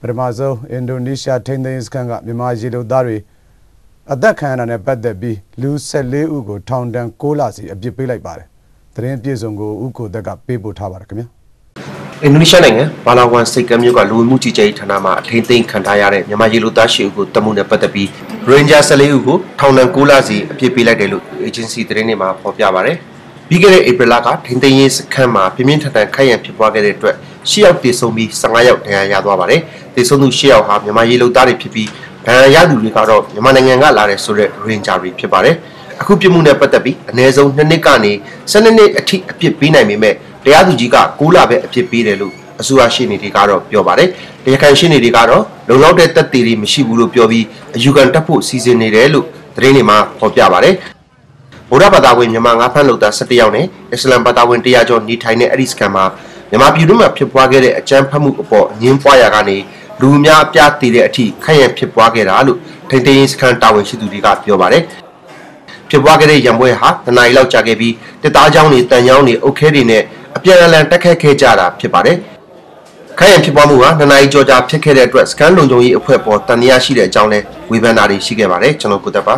ပထမဆုံးအင်ဒိုနီးရှားထိန်းသိမ်းစခန်းကမြန်မာရေလုံသားတွေအသက်ခံရတာနဲ့ပတ်သက်ပြီးလူ14ဦးကိုထောင်ဒဏ်6လစီအပြစ်ပေးလိုက်ပါတယ်။သတင်းပြေဆုံးကိုဥက္ကိုသက်ကပေးပို့ထားပါတယ်ခင်ဗျာ။အင်ဒိုနီးရှားနိုင်ငံဘာလာဝန်စိတ်ကမ်းမြို့ကလူဝင်မှုကြီးကြပ်ရေးဌာနမှအထင်းသိမ်းခံထားရတဲ့မြန်မာရေလုံသားရှစ်ဦးကိုတမှုနဲ့ပတ်သက်ပြီး Ranger 14ဦးကိုထောင်ဒဏ်6လစီအပြစ်ပေးလိုက်တယ်လို့ agency သတင်းတွေမှာဖော်ပြပါတယ်။ပြီးခဲ့တဲ့ဧပြီလကထိန်းသိမ်းရေးစခန်းမှာပြင်းပြင်းထန်ထန်ခိုက်ရန်ဖြစ်ပွားခဲ့တဲ့အတွက် 10ယောက်တည်ဆုံပြီး15ယောက်ဒဏ်ရာရသွားပါတယ်။တည်ဆုံသူ10ယောက်ဟာမြန်မာရေလုံသားတွေဖြစ်ပြီးဒဏ်ရာရသူတွေကတော့မြန်မာနိုင်ငံကလာတဲ့ဆိုတဲ့ ranger တွေဖြစ်ပါတယ်။အခုပြမှုနဲ့ပတ်သက်ပြီးအ ਨੇ ဆုံး2နှစ်ကနေ12နှစ်အထိအပြစ်ပေးနိုင်ပေမဲ့တရားသူကြီးက6လပဲအပြစ်ပေးတယ်လို့အစိုးရရှင်းနေတွေကတော့ပြောပါတယ်။တရားခံရှင်းနေတွေကတော့လုံလောက်တဲ့တပ်တွေမရှိဘူးလို့ပြောပြီးအယူခံတက်ဖို့စီစဉ်နေတယ်လို့သတင်းတွေမှာဖော်ပြပါတယ်။ဗုဒ္ဓဘာသာဝင်မြန်မာငါးဖမ်းလုပ်သား17ယောက်နဲ့အစ္စလမ်ဘာသာဝင်100ကျော်နေထိုင်တဲ့အဲ့ဒီစခန်းမှာ မြန်မာပြည်တွင်းမှာဖြစ်ပွားခဲ့တဲ့အကြမ်းဖက်မှုအပေါ်အငင်းပွားရာကနေလူအများအပြားတည်တဲ့အထိခက်ရဖြစ်ပွားခဲ့တာလို့ထိန်သိမ်းစခန်းတာဝန်ရှိသူတွေကပြောပါတယ်ဖြစ်ပွားခဲ့တဲ့ရံပွဲဟာတနအီလောက်ကြာခဲ့ပြီးတစ်သားချောင်းတွေတန်ချောင်းတွေအုတ်ခဲတွေနဲ့အပြန်အလှန်တက်ခတ်ခဲ့ကြတာဖြစ်ပါတယ်ခိုင်ရန်ဖြစ်ပွားမှုဟာနှစ်နာရီကျော်ကြာဖြစ်ခဲ့တဲ့အတွက်စကန်လုံခြုံရေးအဖွဲ့ပေါ်တန်တရားရှိတဲ့အကြောင်းလဲဝေဖန်တာတွေရှိခဲ့ပါတယ်ကျွန်တော်ကိုသက်ပါ